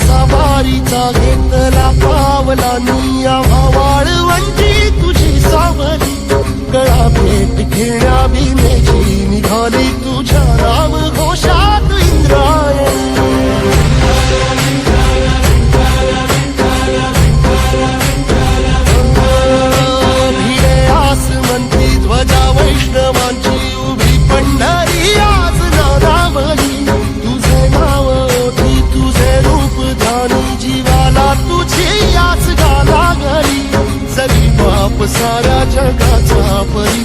सवारीचा घेतला पावला निया वाळवंची तुझी याच गाला घरी जरी बाप साऱ्या जगाचा परी